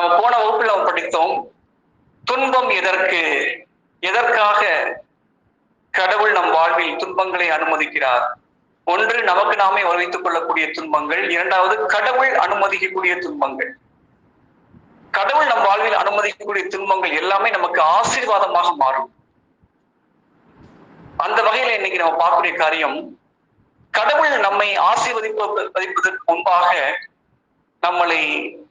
நம்ம போன வகுப்பில் நம்ம படித்தோம் துன்பம் எதற்கு? எதற்காக கடவுள் நம் வாழ்வில் துன்பங்களை அனுமதிக்கிறார்? ஒன்று நமக்கு நாமே வருவித்துக் கொள்ளக்கூடிய துன்பங்கள். இரண்டாவது கடவுள் அனுமதிக்கக்கூடிய துன்பங்கள். கடவுள் நம் வாழ்வில் அனுமதிக்கக்கூடிய துன்பங்கள் எல்லாமே நமக்கு ஆசீர்வாதமாக மாறும். அந்த வகையில இன்னைக்கு நம்ம பார்க்கக்கூடிய காரியம் கடவுள் நம்மை ஆசீர்வதிப்பதற்கு முன்பாக நம்மளை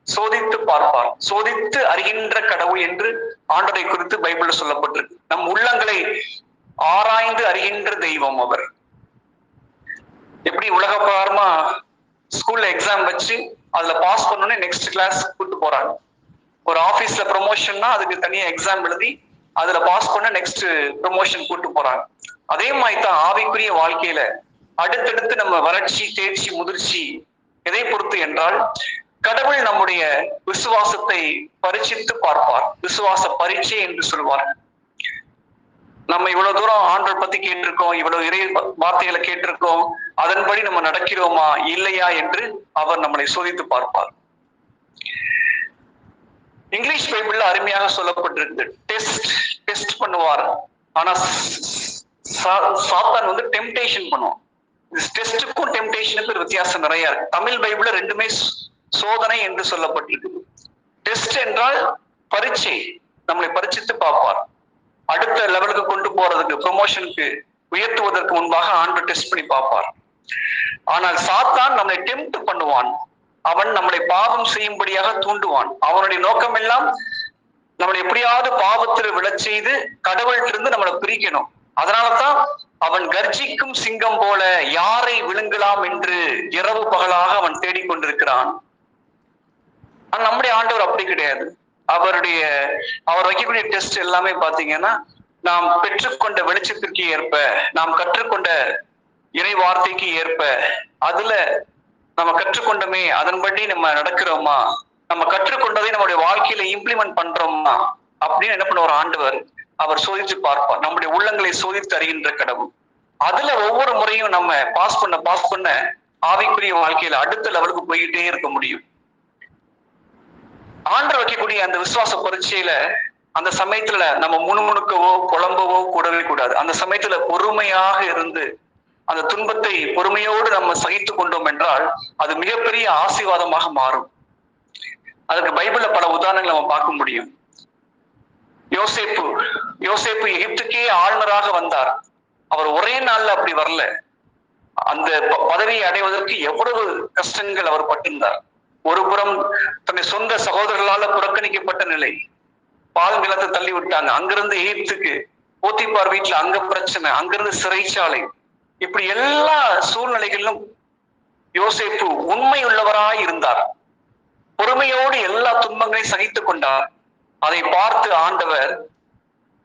சோதித்து பார்ப்பார். சோதித்து அறிகின்ற கடவுள் என்று ஆண்டரை குறித்து பைபிள்ல சொல்லப்பட்டிருக்கு. நம் உள்ளங்களை ஆராய்ந்து அறிகின்ற தெய்வம் அவர். எப்படி உலக பிரகாரமா ஸ்கூல்ல எக்ஸாம் வச்சு அதுல பாஸ் பண்ணோடனே நெக்ஸ்ட் கிளாஸ் கூட்டு போறாங்க. ஒரு ஆபீஸ்ல ப்ரொமோஷன்னா அதுக்கு தனியா எக்ஸாம் எழுதி அதுல பாஸ் பண்ண நெக்ஸ்ட் ப்ரொமோஷன் கூட்டு போறாங்க. அதே மாதிரி தான் ஆவிக்குரிய வாழ்க்கையில அடுத்தடுத்து நம்ம வறட்சி தேர்ச்சி முதிர்ச்சி எதை பொறுத்து என்றால் கடவுள் நம்முடைய விசுவாசத்தை பரிச்சித்து பார்ப்பார். விசுவாச பரீட்சை என்று சொல்வார். நம்ம இவ்வளவு தூரம் ஆண்டர் பத்தி கேட்டிருக்கோம் இவ்வளவு இறை வார்த்தைகளை கேட்டிருக்கோம் அதன்படி நம்ம நடக்கிறோமா இல்லையா என்று அவர் நம்மளை சோதித்து பார்ப்பார். இங்கிலீஷ் பைபிள்ல அருமையாக சொல்லப்பட்டிருக்கு டெஸ்ட் டெஸ்ட் பண்ணுவார். ஆனா சாத்தான் வந்து டெம்டேஷன் பண்ணுவான். டெஸ்டுக்கும் டெம்டேஷனுக்கும் ஒரு வித்தியாசம் நிறைய இருக்கு. தமிழ் பைபிள்ல ரெண்டுமே சோதனை என்று சொல்லப்பட்டிருக்குது. டெஸ்ட் என்றால் பரீட்சை. நம்மளை பரிச்சித்து பார்ப்பார். அடுத்த லெவலுக்கு கொண்டு போறதுக்கு ப்ரொமோஷனுக்கு உயர்த்துவதற்கு முன்பாக ஆண்டு டெஸ்ட் பண்ணி பார்ப்பார். ஆனால் சாத்தான் நம்மளை டெம்ட் பண்ணுவான். அவன் நம்மளை பாவம் செய்யும்படியாக தூண்டுவான். அவனுடைய நோக்கம் எல்லாம் நம்மளை எப்படியாவது பாவத்தில் விழச் செய்து கடவுள்கிட்டிருந்து நம்மளை பிரிக்கணும். அதனாலதான் அவன் கர்ஜிக்கும் சிங்கம் போல யாரை விழுங்கலாம் என்று இரவு பகலாக அவன் தேடிக்கொண்டிருக்கிறான். ஆனா நம்முடைய ஆண்டவர் அப்படி கிடையாது. அவருடைய அவர் வைக்கக்கூடிய டெஸ்ட் எல்லாமே பாத்தீங்கன்னா நாம் பெற்றுக்கொண்ட வெளிச்சத்திற்கு ஏற்ப நாம் கற்றுக்கொண்ட இறை வார்த்தைக்கு ஏற்ப அதுல நம்ம கற்றுக்கொண்டோமே அதன்படி நம்ம நடக்கிறோமா? நம்ம கற்றுக்கொண்டதை நம்முடைய வாழ்க்கையில இம்ப்ளிமெண்ட் பண்றோமா? அப்படின்னு என்ன பண்ணுவார் ஆண்டவர்? அவர் சோதித்து பார்ப்பார். நம்முடைய உள்ளங்களை சோதித்து அறிகின்ற கடவுள். அதுல ஒவ்வொரு முறையும் நம்ம பாஸ் பண்ண பாஸ் பண்ண ஆவிக்குரிய வாழ்க்கையில அடுத்த லெவலுக்கு போய்கிட்டே இருக்க முடியும். ஆண்ட வைக்கக்கூடிய அந்த விசுவாச பரீட்சையில அந்த சமயத்துல நம்ம முணுமுணுக்கவோ புலம்பவோ கூடவே கூடாது. அந்த சமயத்துல பொறுமையாக இருந்து அந்த துன்பத்தை பொறுமையோடு நம்ம சகித்து கொண்டோம் என்றால் அது மிகப்பெரிய ஆசீர்வாதமாக மாறும். அதுக்கு பைபிள்ல பல உதாரணங்களை நம்ம பார்க்க முடியும். யோசேப்பு யோசேப்பு எகிப்துக்கே ஆளுநராக வந்தார். அவர் ஒரே நாள்ல அப்படி வரல. அந்த பதவியை அடைவதற்கு எவ்வளவு கஷ்டங்கள் அவர் பட்டிருந்தார். ஒரு புறம் தன்னை சொந்த சகோதரர்களால புறக்கணிக்கப்பட்ட நிலை. பால் நிலத்தை தள்ளி விட்டாங்க. அங்கிருந்து எகிப்துக்கு போத்திப்பார் வீட்டுல அங்க பிரச்சனை அங்கிருந்து சிறைச்சாலை. இப்படி எல்லா சூழ்நிலைகளிலும் யோசேப்பு உண்மை உள்ளவராய் இருந்தார். பொறுமையோடு எல்லா துன்பங்களையும் சகித்துக் கொண்டார். அதை பார்த்து ஆண்டவர்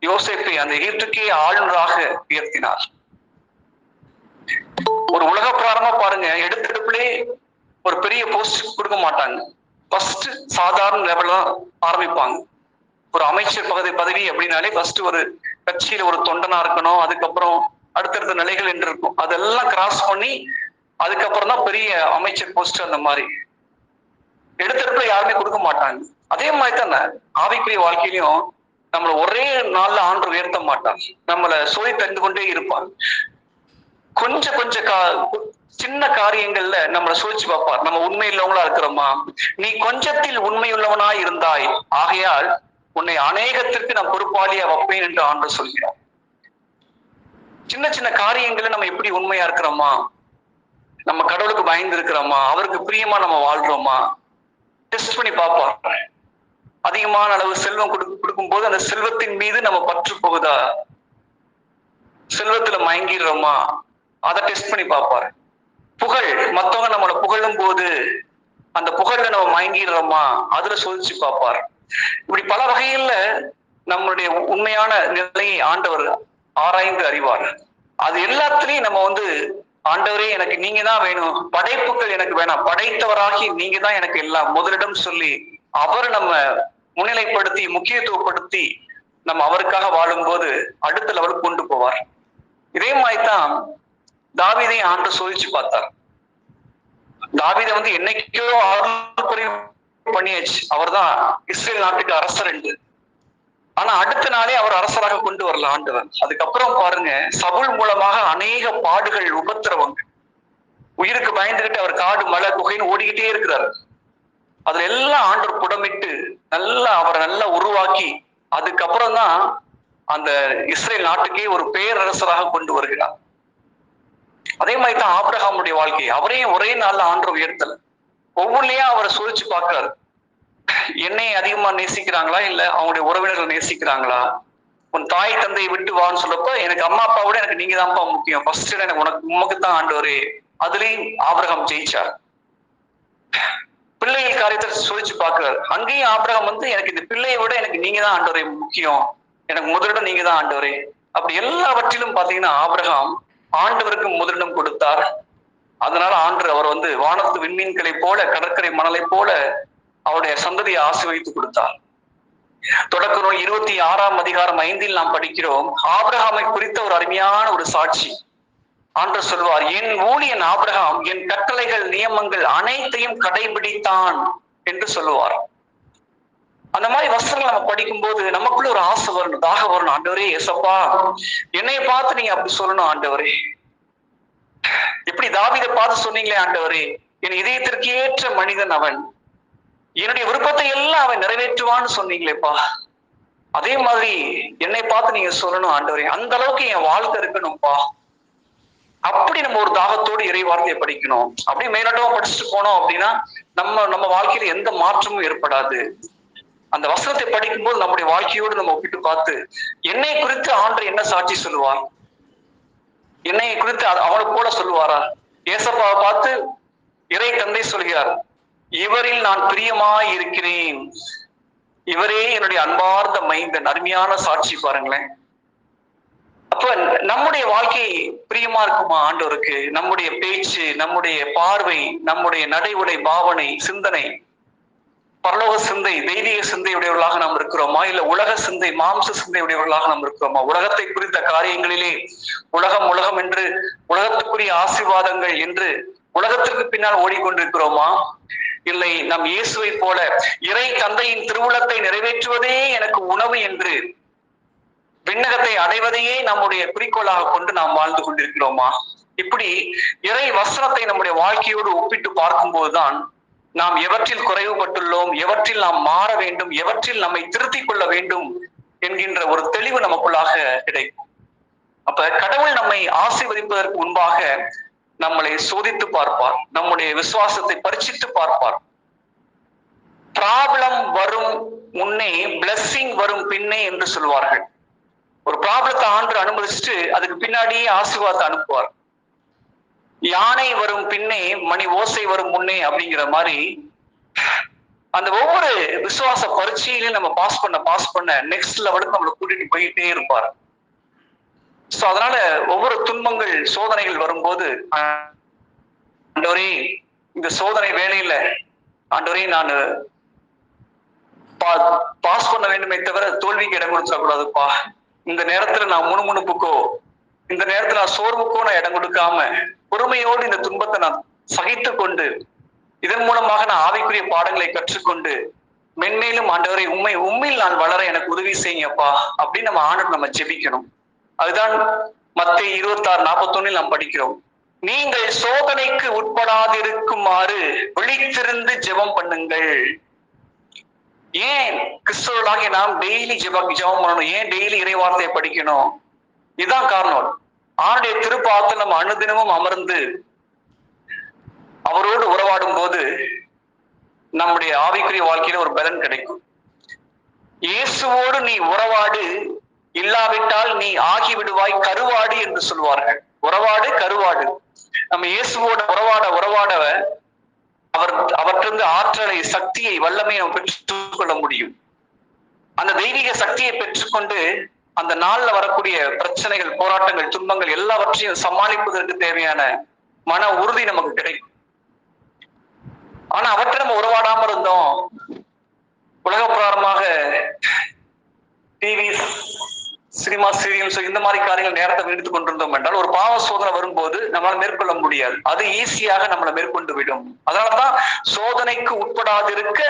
யோசேப்பை அந்த எகிப்துக்கே ஆளுநராக உயர்த்தினார். ஒரு உலக பிராரமா பாருங்க. எடுத்தெடுப்புலே ஒரு பெரிய போஸ்ட் கொடுக்க மாட்டாங்க. ஃபர்ஸ்ட் சாதாரண லெவல்ல ஆரம்பிப்பாங்க. ஒரு அமைச்சர் பகுதி பதவி அப்படின்னாலே ஃபர்ஸ்ட் ஒரு கட்சியில ஒரு தொண்டனா இருக்கணும் அதுக்கப்புறம் அடுத்தடுத்த நிலைகள் என்று இருக்கும். அதெல்லாம் கிராஸ் பண்ணி அதுக்கப்புறம் தான் பெரிய அமைச்சர் போஸ்ட் அந்த மாதிரி. எடுத்தெடுப்புல யாருமே கொடுக்க மாட்டாங்க. அதே மாதிரி தானே ஆவிக்குரிய வாழ்க்கையிலையும் நம்மளை ஒரே நாள்ல ஆண்டு உயர்த்த மாட்டான் நம்மளை சோதி தந்து கொண்டே இருப்பான் கொஞ்சம் கொஞ்சம் கா சின்ன காரியங்கள்ல நம்மளை சூழ்ச்சி பார்ப்பார். நம்ம உண்மை இல்லவங்களா இருக்கிறோமா? நீ கொஞ்சத்தில் உண்மையுள்ளவனா இருந்தாய். ஆகையால் உன்னை அநேகத்திற்கு நான் பொறுப்பாளியா வைப்பேன் என்று ஆண்டு சொல்கிறார். சின்ன சின்ன காரியங்கள்ல நம்ம எப்படி உண்மையா இருக்கிறோமா? நம்ம கடவுளுக்கு பயந்து இருக்கிறோமா? அவருக்கு பிரியமா நம்ம வாழ்றோமா? டெஸ்ட் பண்ணி பார்ப்பார். அதிகமான அளவு செல்வம் கொடு கொடுக்கும் போது அந்த செல்வத்தின் மீது நம்ம பற்று போகுதா? செல்வத்துல மயங்கிடுறோமா? அதை டெஸ்ட் பண்ணி பார்ப்பாரு. புகழ் மத்தவங்க நம்மளை புகழும் போது அந்த புகழ்ல நம்ம மயங்கிடுறோமா? அதுல சோதிச்சு பார்ப்பார். இப்படி பல வகையில நம்மளுடைய உண்மையான நிலையை ஆண்டவர் ஆராய்ந்து அறிவார். அது எல்லாத்துலயும் நம்ம வந்து ஆண்டவரே எனக்கு நீங்க தான் வேணும். படைப்புகள் எனக்கு வேணாம். படைத்தவராகி நீங்க தான் எனக்கு எல்லாம். முதலிடம் சொல்லி அவர் நம்ம முன்னிலைப்படுத்தி முக்கியத்துவப்படுத்தி நம்ம அவருக்காக வாழும்போது அடுத்த லெவலுக்கு கொண்டு போவார். இதே மாதிரி தான் தாவிதை ஆண்டு சோதிச்சு பார்த்தார். தாவிதை வந்து என்னைக்கோ ஆறு பண்ணியாச்சு. பண்ணியாச்சு அவர்தான் இஸ்ரேல் நாட்டுக்கு அரசர் என்று. ஆனா அடுத்த நாளே அவர் அரசராக கொண்டு வரல ஆண்டவர். அதுக்கப்புறம் பாருங்க சவுல் மூலமாக அநேக பாடுகள் உபத்திரவங்கள் உயிருக்கு பயந்துகிட்டு அவர் காடு மலை குகைன்னு ஓடிக்கிட்டே இருக்கிறார். அதுல எல்லாம் ஆண்டவர் புடமிட்டு நல்லா அவரை நல்லா உருவாக்கி அதுக்கப்புறம் தான் அந்த இஸ்ரேல் நாட்டுக்கே ஒரு பேரரசராக கொண்டு வருகிறார். அதே மாதிரி தான் ஆபிரகாமுடைய வாழ்க்கை. அவரையும் ஒரே நாள்ல ஆண்டு உயர்த்தல. ஒவ்வொன்றையும் அவரை சோதிச்சு பார்க்கிறாரு. என்னை அதிகமா நேசிக்கிறாங்களா இல்ல அவங்களுடைய உறவினர்கள் நேசிக்கிறாங்களா? உன் தாய் தந்தையை விட்டு வான்னு சொல்லப்ப எனக்கு அம்மா அப்பா விட எனக்கு நீங்க தான்ப்பா முக்கியம் ஃபர்ஸ்ட் எனக்கு உனக்கு உமக்கு தான் ஆண்டவரே. அதுலயும் ஆபிரகம் ஜெயிச்சார். பிள்ளைகள் காரியத்தை சோதிச்சு பாக்குறாரு அங்கேயும் ஆபிரகாம் வந்து எனக்கு இந்த பிள்ளையை விட எனக்கு நீங்க தான் ஆண்டவரே முக்கியம். எனக்கு முதலிடம் நீங்க தான் ஆண்டவரே. அப்படி எல்லாவற்றிலும் பாத்தீங்கன்னா ஆபிரகாம் ஆண்டவருக்கு முதலிடம் கொடுத்தார். அதனால ஆண்டு அவர் வந்து வானத்து விண்மீன்களை போல கடற்கரை மணலை போல அவருடைய சந்ததியை ஆசீர்வதித்து கொடுத்தார். தொடக்க நூல் இருபத்தி ஆறாம் அதிகாரம் ஐந்தில் நாம் படிக்கிறோம் ஆபிரகாமை குறித்த ஒரு அருமையான ஒரு சாட்சி. ஆண்டு சொல்வார் என் ஊழியன் ஆபிரகாம் என் கட்டளைகள் நியமங்கள் அனைத்தையும் கடைபிடித்தான் என்று சொல்லுவார். அந்த மாதிரி வசனங்கள் நம்ம படிக்கும் போது நமக்குள்ள ஒரு ஆசை வரணும் தாக வரணும். ஆண்டவரே எசப்பா என்னைய பார்த்து நீங்க அப்படி சொல்லணும் ஆண்டவரே. எப்படி தாவிதை பார்த்து சொன்னீங்களே ஆண்டவரே. என் இதயத்திற்கு ஏற்ற மனிதன் அவன். என்னுடைய விருப்பத்தை எல்லாம் அவன் நிறைவேற்றுவான்னு சொன்னீங்களேப்பா. அதே மாதிரி என்னை பார்த்து நீங்க சொல்லணும் ஆண்டவரே. அந்த அளவுக்கு என் வாழ்க்கை இருக்கணும்ப்பா. அப்படி நம்ம ஒரு தாகத்தோடு இறை வார்த்தையை படிக்கணும். அப்படி மேலோட்டமா படிச்சுட்டு போனோம் அப்படின்னா நம்ம நம்ம வாழ்க்கையில எந்த மாற்றமும் ஏற்படாது. அந்த வசனத்தை படிக்கும்போது நம்முடைய வாழ்க்கையோடு நம்ம ஒப்பிட்டு பார்த்து என்னை குறித்து ஆண்டு என்ன சாட்சி சொல்லுவார்? என்னை குறித்து அவனை போல சொல்லுவாரா? ஏசப்பாவை பார்த்து இறை தந்தை சொல்கிறார் இவரில் நான் பிரியமாய் இருக்கிறேன். இவரே என்னுடைய அன்பார்ந்த மைந்தன். அருமையான சாட்சி பாருங்களேன். அப்ப நம்முடைய வாழ்க்கை பிரியமா இருக்குமா ஆண்டோருக்கு நம்முடைய பேச்சு நம்முடைய பார்வை நம்முடைய நடை உடை பாவனை சிந்தனை பரலோக சிந்தை தெய்வீக சிந்தையுடையவர்களாக நாம் இருக்கிறோமா? இல்ல உலக சிந்தை மாம்ச சிந்தையுடையவர்களாக நாம் இருக்கிறோமா? உலகத்தை குறித்த காரியங்களிலே உலகம் உலகம் என்று உலகத்துக்குரிய ஆசீர்வாதங்கள் என்று உலகத்திற்கு பின்னால் ஓடிக்கொண்டிருக்கிறோமா? இல்லை நம் இயேசுவை போல இறை தந்தையின் திருவுளத்தை நிறைவேற்றுவதே எனக்கு உணவு என்று விண்ணகத்தை அடைவதையே நம்முடைய குறிக்கோளாக கொண்டு நாம் வாழ்ந்து கொண்டிருக்கிறோமா? இப்படி இறை வசனத்தை நம்முடைய வாழ்க்கையோடு ஒப்பிட்டு பார்க்கும்போதுதான் நாம் எவற்றில் குறைவுபட்டுள்ளோம் எவற்றில் நாம் மாற வேண்டும் எவற்றில் நம்மை திருத்திக் கொள்ள வேண்டும் என்கின்ற ஒரு தெளிவு நமக்குள்ளாக கிடைக்கும். அப்ப கடவுள் நம்மை ஆசீர்வதிப்பதற்கு முன்பாக நம்மளை சோதித்து பார்ப்பார் நம்முடைய விசுவாசத்தை பரிச்சித்து பார்ப்பார். ப்ராப்ளம் வரும் முன்னே பிளஸ்ஸிங் வரும் பின்னே என்று சொல்வார்கள். ஒரு ப்ராப்ளத்தை ஆண்டு அனுமதிச்சுட்டு அதுக்கு பின்னாடியே ஆசீர்வாதத்தை அனுப்புவார். யானை வரும் பின்னே மணி ஓசை வரும் முன்னே அப்படிங்கிற மாதிரி அந்த ஒவ்வொரு விசுவாச பரீட்சையிலையும் நம்ம பாஸ் பண்ண பாஸ் பண்ண நெக்ஸ்ட் லெவலுக்கு நம்மளை கூட்டிட்டு போயிட்டே இருப்பார். சோ அதனால ஒவ்வொரு துன்பங்கள் சோதனைகள் வரும்போது ஆண்டோரே இந்த சோதனை வேலையில ஆண்டோரே நான் பாஸ் பண்ண வேண்டுமே தவிர தோல்விக்கு இடம் கொடுத்துட கூடாதுப்பா. இந்த நேரத்துல நான் முணுமுணுப்புக்கோ இந்த நேரத்துல நான் சோர்வுக்கோ நான் இடம் கொடுக்காம பொறுமையோடு இந்த துன்பத்தை நான் சகித்து கொண்டு இதன் மூலமாக நான் ஆவிக்குரிய பாடங்களை கற்றுக்கொண்டு மென்மேலும் ஆண்டவரை உண்மை உண்மையில் நான் வளர எனக்கு உதவி செய்யுங்கப்பா அப்படின்னு நம்ம ஆண்டு நம்ம ஜெபிக்கணும். அதுதான் மத்திய இருபத்தி ஆறு நாற்பத்தொன்னில் நாம் படிக்கிறோம். நீங்கள் சோதனைக்கு உட்படாதிருக்குமாறு விழித்திருந்து ஜெபம் பண்ணுங்கள். ஏன் கிறிஸ்தவர்களாகிய நாம் டெய்லி ஜெப ஜெபம் பண்ணணும்? ஏன் டெய்லி இறைவார்த்தையை படிக்கணும்? இதுதான் காரணம். ஆணுடைய திருப்பாத்தில் நம்ம அனுதினமும் அமர்ந்து அவரோடு உறவாடும் போது நம்முடைய ஆவிக்குரிய வாழ்க்கையில ஒரு பலன் கிடைக்கும். இயேசுவோடு நீ உறவாடு இல்லாவிட்டால் நீ ஆகிவிடுவாய் கருவாடு என்று சொல்வார்கள். உறவாடு கருவாடு. நம்ம இயேசுவோட உறவாட உறவாட அவர் அவற்றிருந்து ஆற்றலை சக்தியை வல்லமையை நம்ம பெற்றுக் கொள்ள முடியும். அந்த தெய்வீக சக்தியை பெற்றுக்கொண்டு அந்த நாள்ல வரக்கூடிய பிரச்சனைகள் போராட்டங்கள் துன்பங்கள் எல்லாவற்றையும் சமாளிப்பதற்கு தேவையான மன உறுதி நமக்கு கிடைக்கும். ஆனா அவற்றை நம்ம உறவாடாம இருந்தோம். உலக பிரகாரமாக டிவி சினிமா சீரியல்ஸ் இந்த மாதிரி காரியங்கள் நேரத்தை எடுத்துக் கொண்டிருந்தோம் என்றால் ஒரு பாவ சோதனை வரும்போது நம்மளால மேற்கொள்ள முடியாது. அது ஈஸியாக நம்மளை மேற்கொண்டு விடும். அதனாலதான் சோதனைக்கு உட்படாதிருக்க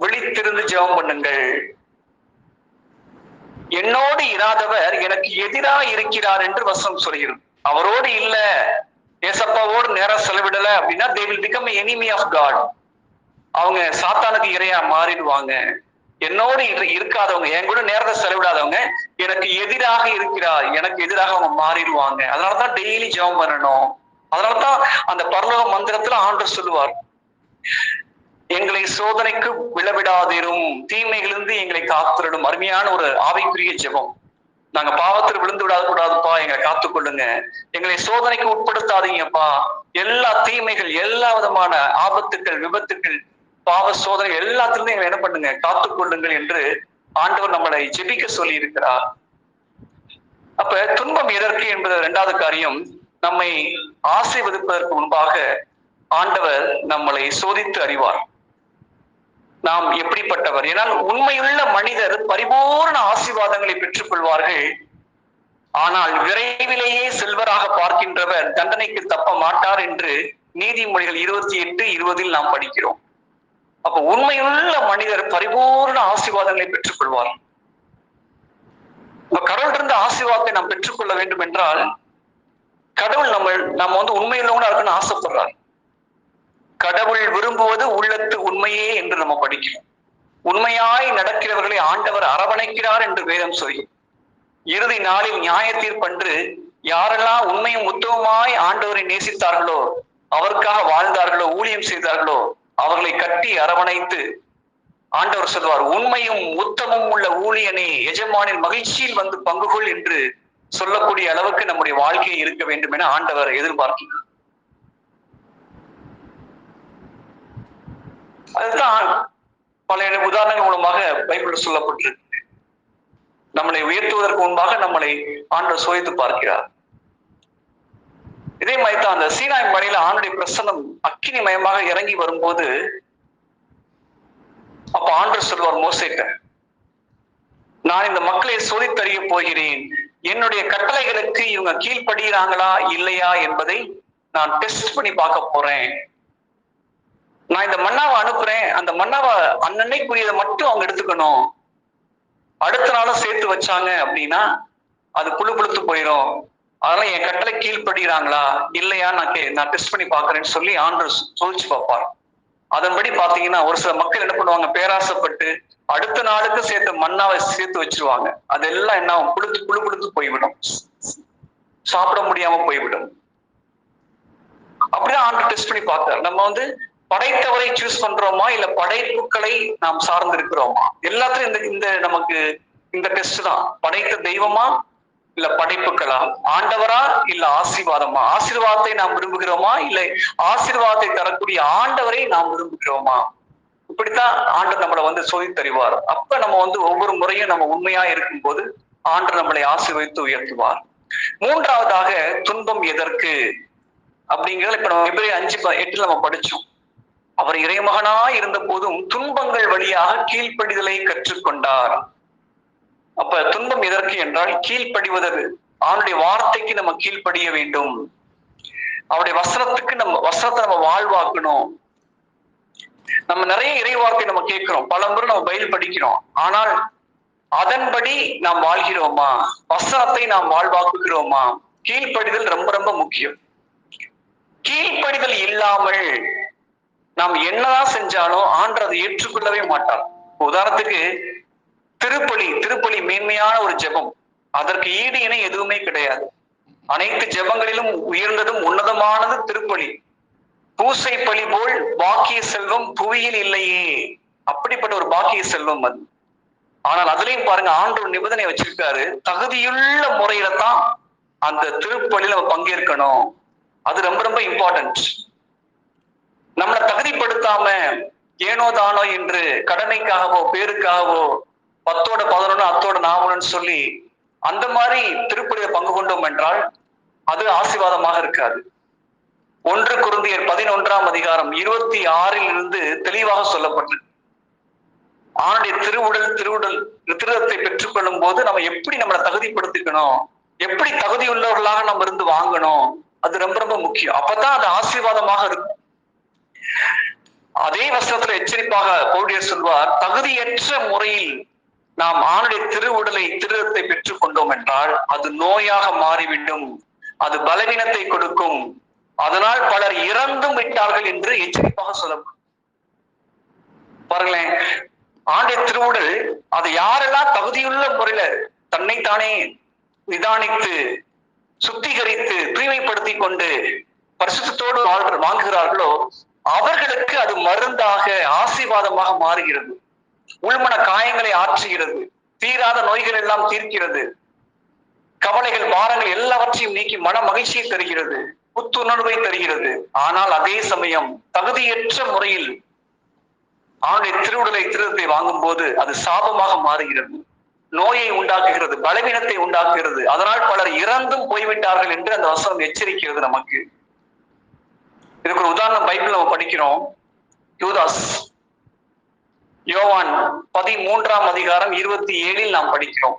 விழித்திருந்து ஜெபம் பண்ணுங்கள். என்னோடு இராதவர் எனக்கு எதிராக இருக்கிறார் என்று வசனம் சொல்கிறது. அவரோடு இல்ல. ஏசப்பாவோடு நேரம் செலவிடல அப்படின்னா they will become enemy of God அவங்க சாத்தானுக்கு இரையா மாறிடுவாங்க. என்னோடு இருக்காதவங்க என் கூட நேரத்தை செலவிடாதவங்க எனக்கு எதிராக இருக்கிறார். எனக்கு எதிராக அவங்க மாறிடுவாங்க. அதனாலதான் டெய்லி ஜெபம் பண்ணணும். அதனாலதான் அந்த பரலோக மந்திரத்துல ஆண்டு சொல்லுவார். எங்களை சோதனைக்கு விழவிடாதிரும் தீமைகளிலிருந்து எங்களை காத்திடும் அருமையான ஒரு ஆவிக்குரிய ஜெபம். நாங்க பாவத்தில் விழுந்து விடாத கூடாதுப்பா எங்களை காத்துக்கொள்ளுங்க. எங்களை சோதனைக்கு உட்படுத்தாதீங்கப்பா. எல்லா தீமைகள் எல்லா விதமான ஆபத்துக்கள் விபத்துக்கள் பாவ சோதனை எல்லாத்திலிருந்து எங்களை என்ன பண்ணுங்க? காத்துக்கொள்ளுங்கள் என்று ஆண்டவர் நம்மளை ஜெபிக்க சொல்லி இருக்கிறார் அப்ப துன்பம் எதற்கு என்பது இரண்டாவது காரியம். நம்மை ஆசை விதிப்பதற்கு முன்பாக ஆண்டவர் நம்மளை சோதித்து அறிவார். நாம் எப்படிப்பட்டவர்? ஏனால் உண்மையுள்ள மனிதர் பரிபூர்ண ஆசீர்வாதங்களை பெற்றுக் கொள்வார்கள் ஆனால் விரைவிலேயே செல்வராக பார்க்கின்றவர் தண்டனைக்கு தப்ப மாட்டார் என்று நீதிமொழிகள் இருபத்தி எட்டு இருபதில் நாம் படிக்கிறோம். அப்ப உண்மையுள்ள மனிதர் பரிபூர்ண ஆசீர்வாதங்களை பெற்றுக் கொள்வார் கடவுள் இருந்த ஆசீர்வாதத்தை நாம் பெற்றுக்கொள்ள வேண்டும் என்றால் கடவுள் நம்ம நம்ம வந்து உண்மையுள்ளவங்களா இருக்குன்னு ஆசைப்படுறாரு. கடவுள் விரும்புவது உள்ளத்து உண்மையே என்று நம்ம படிக்கிறோம். உண்மையாய் நடக்கிறவர்களை ஆண்டவர் அரவணைக்கிறார் என்று வேதம் சொல்லி இறுதி நாளில் நியாய தீர்ப்பன்று யாரெல்லாம் உண்மையும் உத்தமமாய் ஆண்டவரை நேசித்தார்களோ அவருக்காக வாழ்ந்தார்களோ ஊழியம் செய்தார்களோ அவர்களை கட்டி அரவணைத்து ஆண்டவர் சொல்வார் உண்மையும் உத்தமும் உள்ள ஊழியனே எஜமானின் மகிழ்ச்சியில் வந்து பங்கு கொள் என்று சொல்லக்கூடிய அளவுக்கு நம்முடைய வாழ்க்கை இருக்க வேண்டும் என ஆண்டவர் எதிர்பார்க்கிறார். அதுதான் பல உதாரணங்கள் மூலமாக பைபிள் சொல்லப்பட்டிருக்கு. நம்மளை உயர்த்துவதற்கு முன்பாக நம்மளை ஆண்டவர் சோதித்து பார்க்கிறார். இதே மாதிரி தான் அந்த சீனாய் மலையில ஆண்டுடைய பிரசன்னம் அக்கினி மயமாக இறங்கி வரும்போது அப்ப ஆண்டர் சொல்வார் மோசேட்ட நான் இந்த மக்களை சோதித்தறிய போகிறேன். என்னுடைய கட்டளைகளுக்கு இவங்க கீழ்ப்படுகிறாங்களா இல்லையா என்பதை நான் டெஸ்ட் பண்ணி பார்க்க போறேன். நான் இந்த மன்னாவை அனுப்புறேன். அந்த மன்னாவை அன்னன்னைக்குரியதை மட்டும் அவங்க எடுத்துக்கணும். அடுத்த நாளும் சேர்த்து வச்சாங்க அப்படின்னா அது புழு புழுத்து போயிடும் அதெல்லாம் என் கட்டளை கீழ்ப்படுகிறாங்களா? இல்லையா? நான் கே நான் டெஸ்ட் பண்ணி பாக்குறேன்னு சொல்லி ஆண்டு சோதிச்சு பார்ப்பார். அதன்படி பாத்தீங்கன்னா ஒரு சில மக்கள் என்ன பண்ணுவாங்க? பேராசைப்பட்டு அடுத்த நாளுக்கு சேர்த்த மண்ணாவை சேர்த்து வச்சிருவாங்க. அதெல்லாம் என்ன குளுத்து புழுத்து புழு புழுத்து போய்விடும். சாப்பிட முடியாம போய்விடும். அப்படிதான் ஆண்டு டெஸ்ட் பண்ணி பார்த்தார். நம்ம வந்து படைத்தவரை சூஸ் பண்றோமா? இல்ல படைப்புகளை நாம் சார்ந்து இருக்கிறோமா எல்லாத்துலயும் இந்த இந்த நமக்கு இந்த டெஸ்ட் தான். படைத்த தெய்வமா? இல்ல படைப்புகளா? ஆண்டவரா? இல்ல ஆசீர்வாதமா? ஆசீர்வாதத்தை நாம் விரும்புகிறோமா? இல்லை ஆசீர்வாதத்தை தரக்கூடிய ஆண்டவரை நாம் விரும்புகிறோமா? இப்படித்தான் ஆண்டு நம்மளை வந்து சோதித்தறிவார். அப்ப நம்ம வந்து ஒவ்வொரு முறையும் நம்ம உண்மையா இருக்கும்போது ஆண்டு நம்மளை ஆசீர்வதித்து உயர்த்துவார். மூன்றாவதாக துன்பம் எதற்கு? அப்படிங்கிறத இப்ப நம்ம எப்படி அஞ்சு ப- எட்டுல நம்ம படிச்சோம். அவர் இறைமகனா இருந்த போதும் துன்பங்கள் வழியாக கீழ்ப்படிதலை கற்றுக்கொண்டார். அப்ப துன்பம் எதற்கு என்றால் கீழ்ப்படிவதற்கு அவனுடைய வார்த்தைக்கு நம்ம கீழ்ப்படிய வேண்டும். அவருடைய வசனத்துக்கு நம்ம வசனத்தை நம்ம வாழ்வாக்கணும். நம்ம நிறைய இறைவார்த்தை நம்ம கேட்கிறோம். பல முறை நம்ம பயில் படிக்கிறோம். ஆனால் அதன்படி நாம் வாழ்கிறோமா? வசனத்தை நாம் வாழ்வாக்குகிறோமா? கீழ்ப்படிதல் ரொம்ப ரொம்ப முக்கியம். கீழ்ப்படிதல் இல்லாமல் நாம் என்னதான் செஞ்சாலும் ஆண்டு அதை ஏற்றுக்கொள்ளவே மாட்டார். உதாரணத்துக்கு திருப்பலி திருப்பலி மேன்மையான ஒரு ஜெபம். அதற்கு ஈடு இணை எதுவுமே கிடையாது. அனைத்து ஜெபங்களிலும் உயர்ந்ததும் உன்னதமானது திருப்பலி. பூசை பலி போல் பாக்கிய செல்வம் புவியில் இல்லையே. அப்படிப்பட்ட ஒரு பாக்கிய செல்வம் அது. ஆனால் அதுலயும் பாருங்க ஆண்டு ஒரு நிபந்தனை வச்சிருக்காரு தகுதியுள்ள முறையில தான் அந்த திருப்பலியில நம்ம பங்கேற்கணும். அது ரொம்ப ரொம்ப இம்பார்ட்டன்ட் நம்மளை தகுதிப்படுத்தாம ஏனோ தானோ என்று கடமைக்காகவோ பேருக்காகவோ பத்தோட பதினொன்னு அத்தோட நாவலன்னு சொல்லி அந்த மாதிரி திருப்பலியில பங்கு கொண்டோம் என்றால் அது ஆசிர்வாதமாக இருக்காது. ஒன்று குருந்தியர் பதினொன்றாம் அதிகாரம் இருபத்தி ஆறில் இருந்து தெளிவாக சொல்லப்பட்டது. ஆணுடைய திருவுடல் திருவுடல் திருடத்தை பெற்றுக்கொள்ளும் போது நம்ம எப்படி நம்மளை தகுதிப்படுத்திக்கணும்? எப்படி தகுதியுள்ளவர்களாக நம்ம இருந்து வாங்கணும்? அது ரொம்ப ரொம்ப முக்கியம். அப்பதான் அது ஆசீர்வாதமாக இருக்கும். அதே வசனத்துல எச்சரிப்பாக பௌடியர் சொல்வார் தகுதியற்ற முறையில் நாம் ஆணுடைய திருவுடலை திருடத்தை பெற்றுக் கொண்டோம் என்றால் அது நோயாக மாறிவிடும் அது பலவீனத்தை கொடுக்கும். அதனால் பலர் இறந்தும் விட்டார்கள் என்று எச்சரிப்பாக சொல்லப்படும். பாருங்களேன் ஆண்டை திருவுடல் அது யாரெல்லாம் தகுதியுள்ள முறையில தன்னைத்தானே நிதானித்து சுத்திகரித்து தூய்மைப்படுத்தி கொண்டு பரிசுத்தோடு வாழ்கிற வாங்குகிறார்களோ அவர்களுக்கு அது மருந்தாக ஆசீர்வாதமாக மாறுகிறது. உள்மன காயங்களை ஆற்றுகிறது. தீராத நோய்கள் எல்லாம் தீர்க்கிறது. கவலைகள் பாரங்கள் எல்லாவற்றையும் நீக்கி மன மகிழ்ச்சியை தருகிறது. புத்துணர்வை தருகிறது. ஆனால் அதே சமயம் தகுதியற்ற முறையில் ஆணை திருவுடலை திருடத்தை வாங்கும் போது அது சாபமாக மாறுகிறது. நோயை உண்டாக்குகிறது பலவீனத்தை உண்டாக்குகிறது. அதனால் பலர் இறந்தும் போய்விட்டார்கள் என்று அந்த வசனம் எச்சரிக்கிறது நமக்கு. இதுக்கு ஒரு உதாரணம் பைபிள் நம்ம படிக்கிறோம். யூதாஸ். யோவான் பதிமூன்றாம் அதிகாரம் இருபத்தி ஏழில் நாம் படிக்கிறோம்.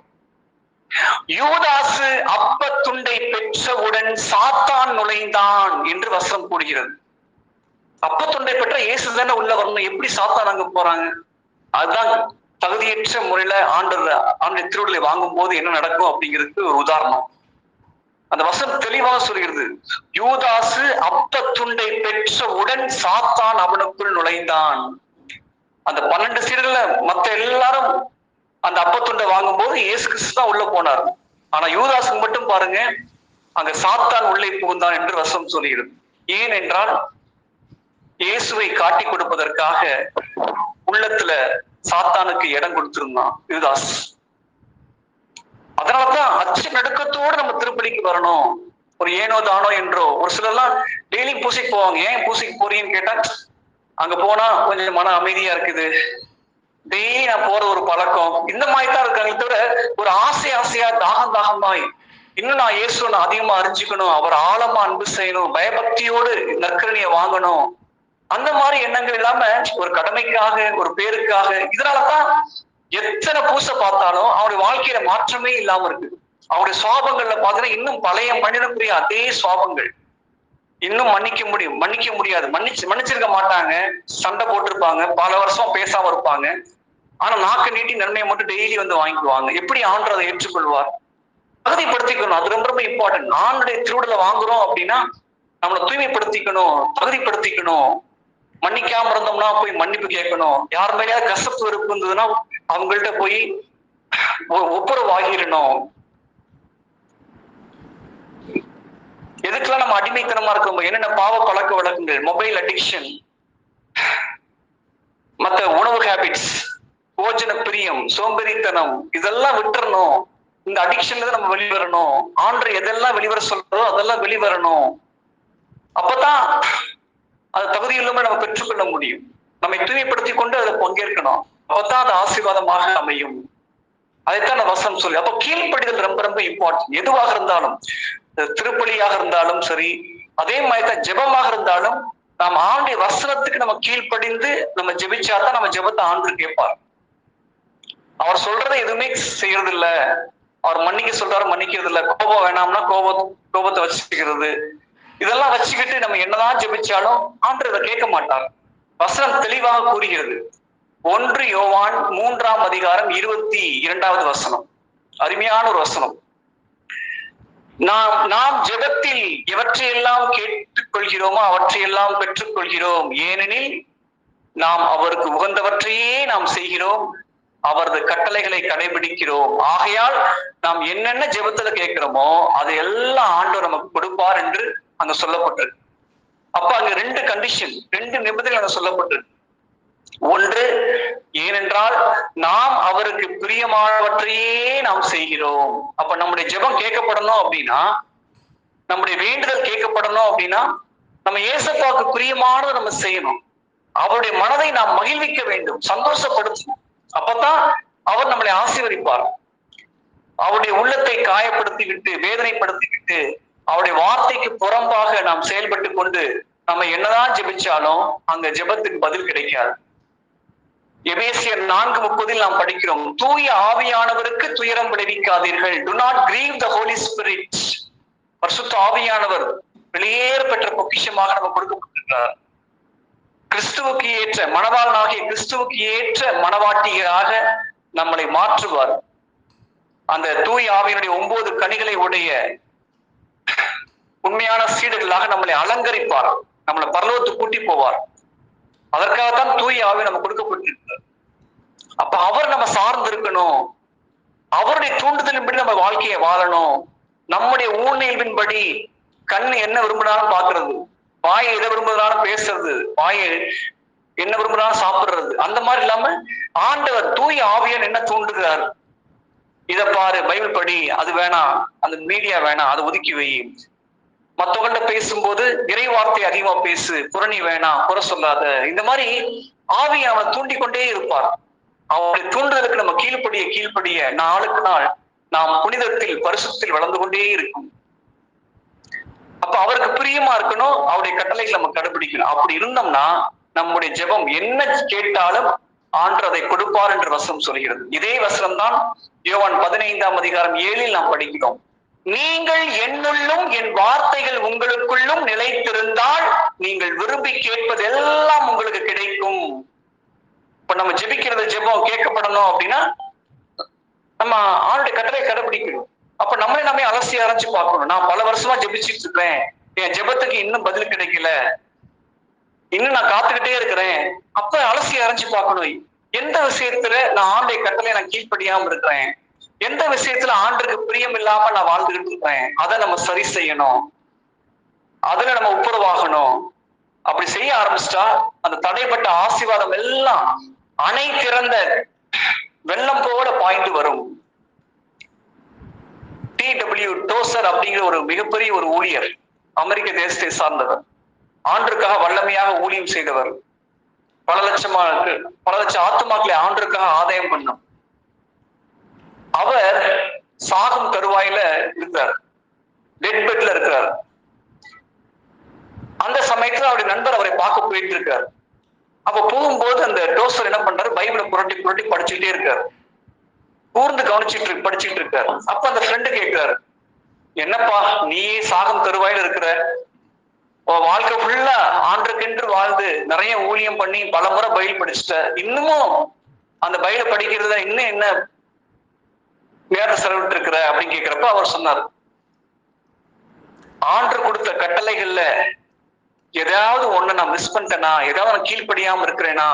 யூதாசு அப்ப துண்டை பெற்றவுடன் சாத்தான் நுழைந்தான் என்று வசனம் கூறுகிறது. அப்ப துண்டை பெற்ற இயேசு தானே உள்ள வரணும். எப்படி சாத்தான் அங்க போறாங்க? அதுதான் தகுதியற்ற முறையில ஆண்டு ஆண்டு திருவிழை வாங்கும் போது என்ன நடக்கும் அப்படிங்கிறதுக்கு ஒரு உதாரணம். அந்த வசனம் தெளிவாக சொல்கிறது. யூதாசு அப்ப துண்டை பெற்றவுடன் சாத்தான் அவனுக்குள் நுழைந்தான். அந்த பன்னெண்டு சீடர்ல மத்த எல்லாரும் அந்த அப்பத்துண்டை வாங்கும் போது இயேசு கிறிஸ்து தான் உள்ள போனார். ஆனா யூதாசுக்கு மட்டும் பாருங்க அங்க சாத்தான் உள்ளே புகுந்தான் என்று வசம் சொல்கிறது. ஏன் என்றால் இயேசுவை காட்டி கொடுப்பதற்காக உள்ளத்துல சாத்தானுக்கு இடம் கொடுத்திருந்தான் யூதாஸ் அதனாலதான் அச்ச நடுக்கத்தோடு நம்ம திருப்பலிக்கு வரணும். ஒரு ஏனோ தானோ என்றோ. ஒரு சிலர்லாம் டெய்லி பூசைக்கு போவாங்க. ஏன் பூசைக்கு போறீங்கன்னு கேட்டா அங்க போனா கொஞ்சம் மன அமைதியா இருக்குது. டெய்லி நான் போற ஒரு பழக்கம். இந்த மாதிரி தான் இருக்காங்க தவிர ஒரு ஆசை ஆசையா தாகம் தாகமாய் இன்னும் நான் இயேசுவை நான் அதிகமா அறிஞ்சுக்கணும். அவர் ஆழமா அன்பு செய்யணும். பயபக்தியோடு நற்கரணிய வாங்கணும். அந்த மாதிரி எண்ணங்கள் இல்லாம ஒரு கடமைக்காக ஒரு பேருக்காக இதனாலதான் எத்தனை பூசை பார்த்தாலும் அவனுடைய வாழ்க்கையில மாற்றமே இல்லாம இருக்கு. அவருடைய சுவாபங்கள்ல பாத்தீங்கன்னா இன்னும் பழைய மனிதனுக்குரிய அதே சுவாபங்கள் இன்னும் மன்னிக்க முடியும். மன்னிக்க முடியாது. மன்னிச்சு மன்னிச்சிருக்க மாட்டாங்க. சண்டை போட்டிருப்பாங்க. பல வருஷம் பேசாம இருப்பாங்க. ஆனா நாக்கு நீட்டி நன்மையை மட்டும் டெய்லி வந்து வாங்கிக்குவாங்க. எப்படி ஆண்டு அதை ஏற்றுக்கொள்வார்? தகுதிப்படுத்திக்கணும். அது ரொம்ப ரொம்ப இம்பார்ட்டன்ட் ஆண்டுடைய திருவிடலை வாங்குறோம் அப்படின்னா நம்மளை தூய்மைப்படுத்திக்கணும் தகுதிப்படுத்திக்கணும். மன்னிக்காம இருந்தோம்னா போய் மன்னிப்பு கேட்கணும். யார் மேலேயாவது கசப்பு வெறுப்பு இருந்ததுன்னா அவங்கள்ட்ட போய் ஒப்புரவாகிடணும். எதுக்கெல்லாம் நம்ம அடிமைத்தனமா இருக்கோம் என்னென்ன பாவ பழக்க வழக்கங்கள்? மொபைல் அடிக்ஷன் மற்ற உணவு ஹேபிட்ஸ் போஜன பிரியம் சோம்பேறித்தனம். இதெல்லாம் விட்டுறணும். இந்த அடிக்ஷன்ல தான் நம்ம வெளிவரணும். ஆண்டு எதெல்லாம் வெளிவர சொல்றதோ அதெல்லாம் வெளிவரணும். அப்பதான் அது தகுதியுள்ளமே நம்ம பெற்றுக்கொள்ள முடியும். நம்மை தூய்மைப்படுத்தி கொண்டு அதை பங்கேற்கணும். அப்பதான் அது ஆசீர்வாதமாக அமையும். அதைத்தான் நான் வசனம் சொல்லி. அப்போ கீழ்ப்படிதல் ரொம்ப ரொம்ப இம்பார்ட்டன்ட் எதுவாக இருந்தாலும் திருப்பலியாக இருந்தாலும் சரி அதே மாதிரி தான் ஜெபமாக இருந்தாலும் நாம் ஆண்டு வசனத்துக்கு நம்ம கீழ்ப்படிந்து நம்ம ஜெபிச்சாதான் நம்ம ஜெபத்தை ஆண்டு கேட்பார். அவர் சொல்றதை எதுவுமே செய்யறது இல்ல அவர் மன்னிக்க சொல்றாரு மன்னிக்கிறது இல்ல கோபம் வேணாம்னா கோபம் கோபத்தை வச்சுக்கிறது. இதெல்லாம் வச்சுக்கிட்டு நம்ம என்னதான் ஜெபிச்சாலும் ஆண்டு அதை கேட்க மாட்டார். வசனம் தெளிவாக கூறுகிறது. ஒன்று யோவான் மூன்றாம் அதிகாரம் இருபத்தி இரண்டாவது வசனம். அருமையான ஒரு வசனம். நாம் நாம் ஜெபத்தில் எவற்றையெல்லாம் கேட்டுக் கொள்கிறோமோ அவற்றையெல்லாம் பெற்றுக் கொள்கிறோம் ஏனெனில் நாம் அவருக்கு உகந்தவற்றையே நாம் செய்கிறோம். அவரது கட்டளைகளை கடைபிடிக்கிறோம். ஆகையால் நாம் என்னென்ன ஜெபத்துல கேட்கிறோமோ அதை எல்லாம் ஆண்டு நமக்கு கொடுப்பார் என்று அங்க சொல்லப்பட்டிருக்கு. அப்ப அங்க ரெண்டு கண்டிஷன் ரெண்டு நிபந்தனை அங்க சொல்லப்பட்டிருக்கு. ஒன்று ஏனென்றால் நாம் அவருக்கு பிரியமானவற்றையே நாம் செய்கிறோம். அப்ப நம்முடைய ஜெபம் கேட்கப்படணும் அப்படின்னா நம்முடைய வேண்டுதல் கேட்கப்படணும் அப்படின்னா நம்ம ஏசப்பாவுக்கு பிரியமானதை நம்ம செய்யணும். அவருடைய மனதை நாம் மகிழ்விக்க வேண்டும் சந்தோஷப்படுத்தணும் அப்பதான் அவர் நம்மளை ஆசீர்வதிப்பார். அவருடைய உள்ளத்தை காயப்படுத்தி விட்டு வேதனைப்படுத்தி விட்டு அவருடைய வார்த்தைக்கு புறம்பாக நாம் செயல்பட்டு கொண்டு நம்ம என்னதான் ஜெபிச்சாலும் அங்க ஜெபத்துக்கு பதில் கிடைக்காது. எபேசியர் நான்கு முப்பதில் நாம் படிக்கிறோம் தூய ஆவியானவருக்கு துயரம் விளைவிக்காதீர்கள். Do not grieve the Holy Spirit பரிசுத்த ஆவியானவர் வெளியேற பெற்ற பொக்கிஷமாக நம்ம கொடுக்கப்பட்டிருக்கிறார். கிறிஸ்துவுக்கு ஏற்ற மணவாளனாகிய கிறிஸ்துவுக்கு ஏற்ற மணவாட்டிகளாக நம்மளை மாற்றுவார். அந்த தூய் ஆவியினுடைய ஒன்பது கனிகளை உடைய உண்மையான சீடுகளாக நம்மளை அலங்கரிப்பார். நம்மளை பரலோத்து கூட்டி போவார். அதற்காகத்தான் தூய் ஆவி நம்ம கொடுக்கப்பட்டிருக்கிறார் அப்ப அவர் நம்ம சார்ந்து இருக்கணும் அவருடைய தூண்டுதலின்படி நம்ம வாழ்க்கையை வாழணும். நம்முடைய ஊழ்நியல்பின்படி கண் என்ன விரும்பினாலும் பாக்குறது வாயை எதை விரும்புறதாலும் பேசுறது. வாயை என்ன விரும்புனாலும் சாப்பிடுறது. அந்த மாதிரி இல்லாம ஆண்டவர் தூய் ஆவியன் என்ன தூண்டுகிறார்? இத பாரு பைபிள் படி அது வேணாம். அந்த மீடியா வேணாம். அதை ஒதுக்கி வை. மத்தவங்கள்ட்ட பேசும்போது இறை வார்த்தை அதிகமா பேசு. புரணி வேணாம். குறை சொல்லாத. இந்த மாதிரி ஆவியை அவன் தூண்டிக்கொண்டே இருப்பார் அவருடைய தூண்டுதலுக்கு நம்ம கீழ்ப்படிய கீழ்ப்படிய நாளுக்கு நாள் நாம் புனிதத்தில் பரிசுத்தில் வளர்ந்து கொண்டே இருக்கும். அப்ப அவருக்கு பிரியமா இருக்கணும் அவருடைய கட்டளைகளை நம்ம கடைபிடிக்கணும். அப்படி இருந்தோம்னா நம்முடைய ஜெபம் என்ன கேட்டாலும் ஆண்டு அதை கொடுப்பார் என்று வசனம் சொல்கிறது. இதே வசனம் தான் யோவான் பதினைந்தாம் அதிகாரம் ஏழில் நாம் படிக்கிறோம். நீங்கள் என்னுள்ளும் என் வார்த்தைகள் உங்களுக்குள்ளும் நிலைத்திருந்தால் நீங்கள் விரும்பி கேட்பதெல்லாம் உங்களுக்கு கிடைக்கும். இப்ப நம்ம ஜெபிக்கிறது ஜெபம் கேட்கப்படணும் அப்படின்னா நம்ம ஆளுடைய கட்டளை கடைபிடிக்கணும். அப்ப நம்மளே நம்ம அலசி அரைஞ்சு பார்க்கணும். நான் பல வருஷமா ஜெபிச்சுட்டு இருக்கிறேன். என் ஜெபத்துக்கு இன்னும் பதில் கிடைக்கல. இன்னும் நான் காத்துக்கிட்டே இருக்கிறேன். அப்ப அலசி அரைஞ்சு பார்க்கணும். எந்த விஷயத்துல நான் ஆண்டை கட்டளை நான் கீழ்ப்படியாம இருக்கிறேன்? எந்த விஷயத்துல ஆண்டுக்கு பிரியம் இல்லாம நான் வாழ்ந்துகிட்டு இருக்கிறேன்? அதை நம்ம சரி செய்யணும். அதுல நம்ம ஒப்புரவாகணும் அப்படி செய்ய ஆரம்பிச்சிட்டா அந்த தடைப்பட்ட ஆசீர்வாதம் எல்லாம் அணை திறந்த வெள்ளம் போல பாய்ந்து வரும். டி டபிள்யூ டோசர் அப்படிங்கிற ஒரு மிகப்பெரிய ஒரு ஊழியர் அமெரிக்க தேசத்தை சார்ந்தவர். ஆண்டுக்காக வல்லமையாக ஊழியம் செய்தவர். பல லட்சமா பல லட்சம் ஆத்துமாக்களை ஆண்டுக்காக ஆதாயம் பண்ணும் அவர் சாகும் தருவாயில இருக்கிறார் டெட் பெட்ல இருக்கிறார். அந்த சமயத்துல அவருடைய நண்பர் அவரை பார்க்க போயிட்டு இருக்கார். அப்ப போகும்போது அந்த டோஸ்டர் என்ன பண்றாரு? பைபிளை புரட்டி புரட்டி படிச்சுக்கிட்டே இருக்காரு. கூர்ந்து கவனிச்சுட்டு இருக்கு- படிச்சுட்டு இருக்காரு. அப்ப அந்த ஃப்ரெண்டு கேட்கிறாரு என்னப்பா நீ சாகம் தருவாயில இருக்கிற? உன் வாழ்க்கை ஃபுல்லா ஆண்டுக்கென்று வாழ்ந்து நிறைய ஊழியம் பண்ணி பல முறை பயில் படிச்சுட்ட. இன்னமும் அந்த பயில படிக்கிறதுல இன்னும் என்ன நேரத்தை செலவிட்டு இருக்கிற? அப்படின்னு கேக்குறப்ப அவர் சொன்னார் ஆண்டு கொடுத்த கட்டளைகள்ல ஏதாவது ஒண்ணு நான் மிஸ் பண்ணிட்டேனா ஏதாவது நான் கீழ்ப்படியாம இருக்கிறேனா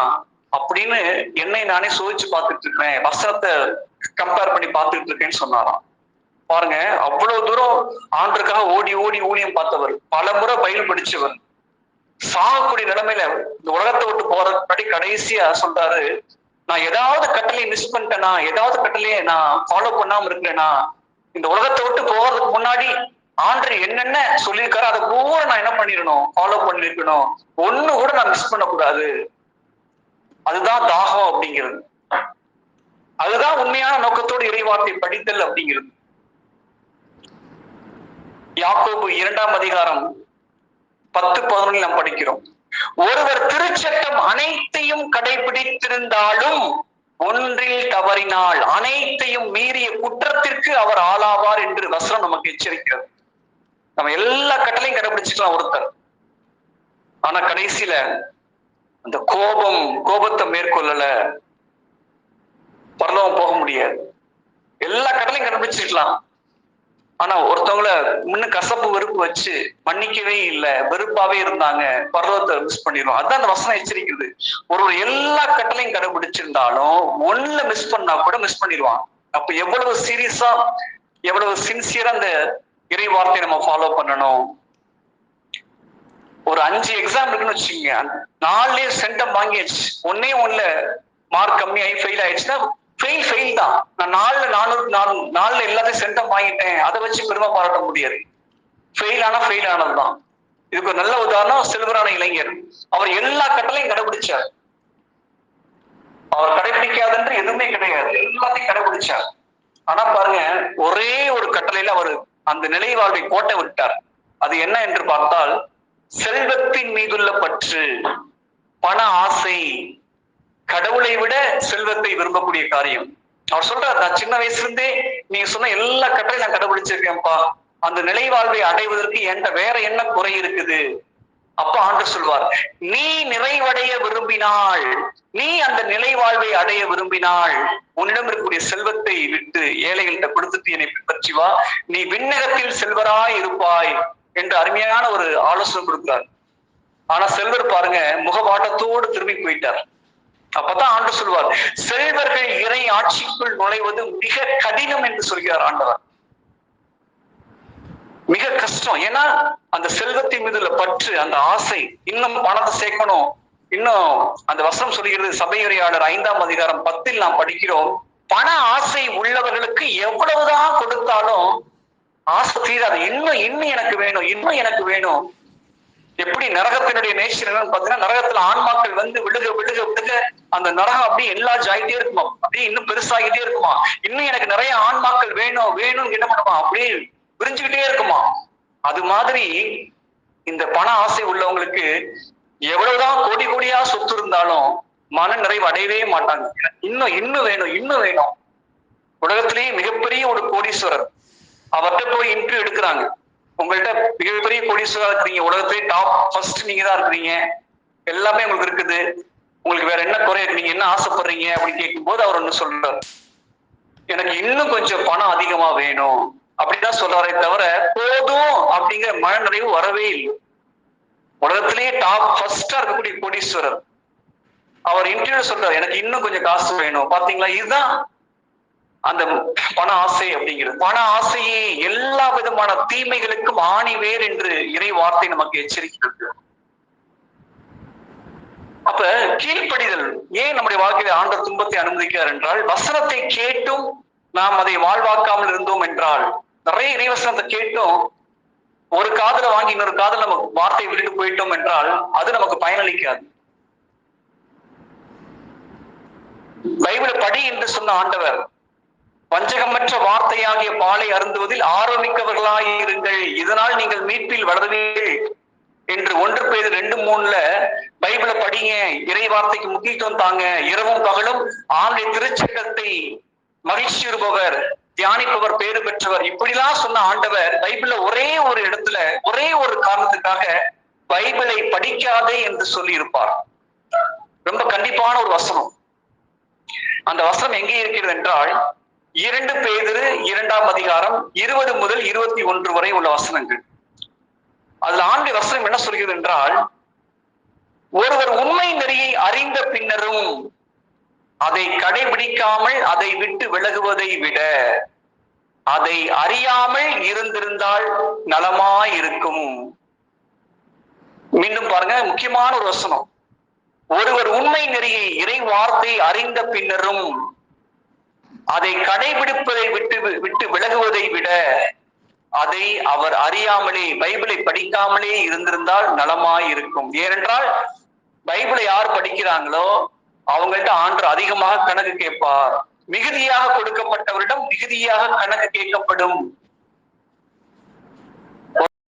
அப்படின்னு என்னை நானே சோதிச்சு பார்த்துட்டு இருக்கிறேன் வசனத்தை கம்பேர் பண்ணி பார்த்துட்டு இருக்கேன்னு சொன்னாராம். பாருங்க அவ்வளவு தூரம் ஆண்டுக்காக ஓடி ஓடி ஊழியம் பார்த்தவர். பல முறை பயில் படிச்சவர். சாகக்கூடிய நிலைமையில இந்த உலகத்தை விட்டு போறதுக்கு முன்னாடி கடைசியா சொல்றாரு நான் ஏதாவது கட்டளையை மிஸ் பண்ணிட்டேனா ஏதாவது கட்டளையை நான் ஃபாலோ பண்ணாம இருக்கிறேனா இந்த உலகத்தை விட்டு போறதுக்கு முன்னாடி ஆண்டு என்னென்ன சொல்லியிருக்காரோ அதை பூரா நான் என்ன பண்ணிடணும்? ஃபாலோ பண்ணிருக்கணும். ஒண்ணு கூட நான் மிஸ் பண்ணக்கூடாது. அதுதான் தாகம் அப்படிங்கிறது. அதுதான் உண்மையான நோக்கத்தோடு இறைவார்த்தை படித்தல் அப்படிங்கிறது. யாக்கோபு இரண்டாம் அதிகாரம் பத்து பதினொன்று நாம் படிக்கிறோம். ஒருவர் திருச்சட்டம் அனைத்தையும் கடைபிடித்திருந்தாலும் ஒன்றில் தவறினால் அனைத்தையும் மீறிய குற்றத்திற்கு அவர் ஆளாவார் என்று வசனம் நமக்கு எச்சரிக்கிறது. நம்ம எல்லா கட்டளையும் கடைபிடிச்சுக்கலாம் ஒருத்தர். ஆனா கடைசியில அந்த கோபம் கோபத்தை மேற்கொள்ளல. பரலோகம் போக முடியாது. எல்லா கடலையும் கடைபிடிச்சிருக்கலாம் ஆனா ஒருத்தவங்கள முன்ன கசப்பு வெறுப்பு வச்சு மன்னிக்கவே இல்லை வெறுப்பாவே இருந்தாங்க பர்வத்தை மிஸ் பண்ணிடுவோம் அதான் அந்த வசனம் எச்சரிக்கிறது. ஒரு எல்லா கட்டளையும் கடைபிடிச்சிருந்தாலும் ஒண்ணுல மிஸ் பண்ணா கூட மிஸ் பண்ணிடுவான். அப்ப எவ்வளவு சீரியஸா எவ்வளவு சின்சியரா அந்த இறை வார்த்தையை நம்ம ஃபாலோ பண்ணணும். ஒரு அஞ்சு எக்ஸாம் இருக்குன்னு வச்சுக்கோங்க. நாலுலயே சென்டம் வாங்கியாச்சு. ஒன்னே ஒண்ணுல மார்க் கம்மியாகி ஃபெயில் ஆயிடுச்சுன்னா ஃபெயில் ஃபெயில் தான். நான் நாலுல நானூறு நாலு நாலுல எல்லாத்தையும் சென்டம் வாங்கிட்டேன். அதை வச்சு பெருமை பாராட்ட முடியாது. ஃபெயில் ஆனா ஃபெயில் ஆனதுதான் இதுக்கு ஒரு நல்ல உதாரணம் சில்வரான இளைஞர். அவர் எல்லா கட்டளையும் கடைபிடிச்சார் அவர் கடைபிடிக்காதுன்ற எதுவுமே கிடையாது. எல்லாத்தையும் கடைபிடிச்சார் ஆனா பாருங்க ஒரே ஒரு கட்டளையில அவர் அந்த நிலை வாழ்வை கோட்டை விட்டார். அது என்ன என்று பார்த்தால் செல்வத்தின் மீதுள்ள பற்று பண ஆசை கடவுளை விட செல்வத்தை விரும்பக்கூடிய காரியம். அவர் சொல்றார் நான் சின்ன வயசுல இருந்தே நீங்க சொன்ன எல்லா கட்டையும் நான் கடைபிடிச்சிருக்கேன்ப்பா அந்த நிலை வாழ்வை அடைவதற்கு என்கிட்ட வேற என்ன குறை இருக்குது? அப்ப ஆண்டு சொல்வார் நீ நிறைவடைய விரும்பினாள் நீ அந்த நிலை வாழ்வை அடைய விரும்பினாள் உன்னிடம் இருக்கக்கூடிய செல்வத்தை விட்டு ஏழைகள்கிட்ட கொடுத்துட்டு என்னை பின்பற்றி வா. நீ விண்ணகத்தில் செல்வராய் இருப்பாய் என்று அருமையான ஒரு ஆலோசனை கொடுக்கிறார். ஆனா செல்வர் பாருங்க முகவாட்டத்தோடு திரும்பி போயிட்டார். அப்பதான் ஆண்டு சொல்வார் செல்வர்கள் இறை ஆட்சிக்குள் நுழைவது மிக கடினம் என்று சொல்கிறார் ஆண்டவர். மிக கஷ்டம். ஏன்னா அந்த செல்வத்தின் மீது உள்ள பற்று அந்த ஆசை இன்னும் பணத்தை சேர்க்கணும். இன்னும் அந்த வசனம் சொல்கிறது சபையுரையாளர் ஐந்தாம் அதிகாரம் பத்தில் நாம் படிக்கிறோம் பண ஆசை உள்ளவர்களுக்கு எவ்வளவுதான் கொடுத்தாலும் ஆசை தீராது. இன்னும் இன்னும் எனக்கு வேணும் இன்னும் எனக்கு வேணும். எப்படி நரகத்தினுடைய நேச்சர் என்னன்னு பாத்தீங்கன்னா நரகத்துல ஆன்மாக்கள் வந்து விழுக விழுக விழுக அந்த நரகம் அப்படியே எல்லா ஆகிட்டே இருக்குமா அப்படியே இன்னும் பெருசாகிட்டே இருக்குமா இன்னும் எனக்கு நிறைய ஆன்மாக்கள் வேணும் வேணும்னு என்ன பண்ணுமா அப்படியே விரிஞ்சுக்கிட்டே இருக்குமா? அது மாதிரி இந்த பண ஆசை உள்ளவங்களுக்கு எவ்வளவுதான் கோடி கோடியா சொத்து இருந்தாலும் மன நிறைவு அடையவே மாட்டாங்க. இன்னும் இன்னும் வேணும் இன்னும் வேணும். உலகத்திலேயே மிகப்பெரிய ஒரு கோடீஸ்வரர். அவர்கிட்ட போய் இன்டர்வியூ எடுக்கிறாங்க. உங்கள்கிட்ட மிகப்பெரிய கோடீஸ்வரா இருக்கிறீங்க. உலகத்திலே டாப் ஃபர்ஸ்ட் நீங்க தான் இருக்கிறீங்க. எல்லாமே உங்களுக்கு இருக்குது. உங்களுக்கு வேற என்ன குறை? நீங்க என்ன ஆசைப்படுறீங்க? அப்படின்னு கேட்கும்போது அவர் ஒண்ணு சொல்றாரு. எனக்கு இன்னும் கொஞ்சம் பணம் அதிகமா வேணும். அப்படிதான் சொல்றாரே தவிர போதும் அப்படிங்கிற மனநிறைவு வரவே இல்லை. உலகத்திலேயே டாப் ஃபர்ஸ்டா இருக்கக்கூடிய கோடீஸ்வரர். அவர் இன்டர்வியூ சொல்றாரு எனக்கு இன்னும் கொஞ்சம் காசு வேணும். பாத்தீங்களா? இதுதான் அந்த பண ஆசை அப்படிங்கிறது. பண ஆசையே எல்லா விதமான தீமைகளுக்கும் ஆணி வேர் என்று இறை வார்த்தை நமக்கு எச்சரிக்கிறது. அப்ப கீழ்ப்படிதல் ஏன் நம்முடைய வாழ்க்கையில ஆண்ட துன்பத்தை அனுமதிக்கிறார் என்றால் வசனத்தை கேட்டும் நாம் அதை வாழ்வாக்காமல் இருந்தோம் என்றால் நிறைய இறைவசனத்தை கேட்டும். ஒரு காதல வாங்கி இன்னொரு காதல நம்ம வார்த்தையை விட்டுட்டு போயிட்டோம் என்றால் அது நமக்கு பயனளிக்காது. பைபிளை படி என்று சொன்ன ஆண்டவர் வஞ்சகமற்ற வார்த்தையாகிய பாலை அருந்துவதில் ஆரோமிக்கவர்களாய் இருங்கள் இதனால் நீங்கள் மீட்பில் வளருவீர்கள் என்று ஒன்று பேர் ரெண்டு மூணுல பைபிளை படிங்க இறை வார்த்தைக்கு முக்கியத்துவம் தாங்க. இரவும் பகலும் ஆண்டுடைய திருச்சட்டத்தை மகிழ்ச்சி இருப்பவர் தியானிப்பவர் பேரு பெற்றவர் இப்படிலாம் சொன்ன ஆண்டவர் பைபிள்ல ஒரே ஒரு இடத்துல ஒரே ஒரு காரணத்துக்காக பைபிளை படிக்காதே என்று சொல்லி இருப்பார் ரொம்ப கண்டிப்பான ஒரு வசனம். அந்த வசனம் எங்கே இருக்கிறது என்றால் இரண்டு பேதிரு இரண்டாம் அதிகாரம் இருபது முதல் இருபத்தி ஒன்று வரை உள்ள வசனங்கள். அதுல ஆண்டு வசனம் என்ன சொல்கிறது என்றால் ஒருவர் உண்மை நெறியை அறிந்த பின்னரும் அதை கடைபிடிக்காமல் அதை விட்டு விலகுவதை விட அதை அறியாமல் இருந்திருந்தால் நலமாயிருக்கும். மீண்டும் பாருங்க முக்கியமான ஒரு வசனம். ஒருவர் உண்மை நெறியை இறை வார்த்தை அறிந்த பின்னரும் அதை கடைபிடிப்பதை விட்டு விட்டு விலகுவதை விட அதை அவர் அறியாமலே பைபிளை படிக்காமலே இருந்திருந்தால் நலமாயிருக்கும். ஏனென்றால் பைபிளை யார் படிக்கிறாங்களோ அவங்கள்ட்ட ஆண்டு அதிகமாக கணக்கு கேட்பார். மிகுதியாக கொடுக்கப்பட்டவரிடம் மிகுதியாக கணக்கு கேட்கப்படும்.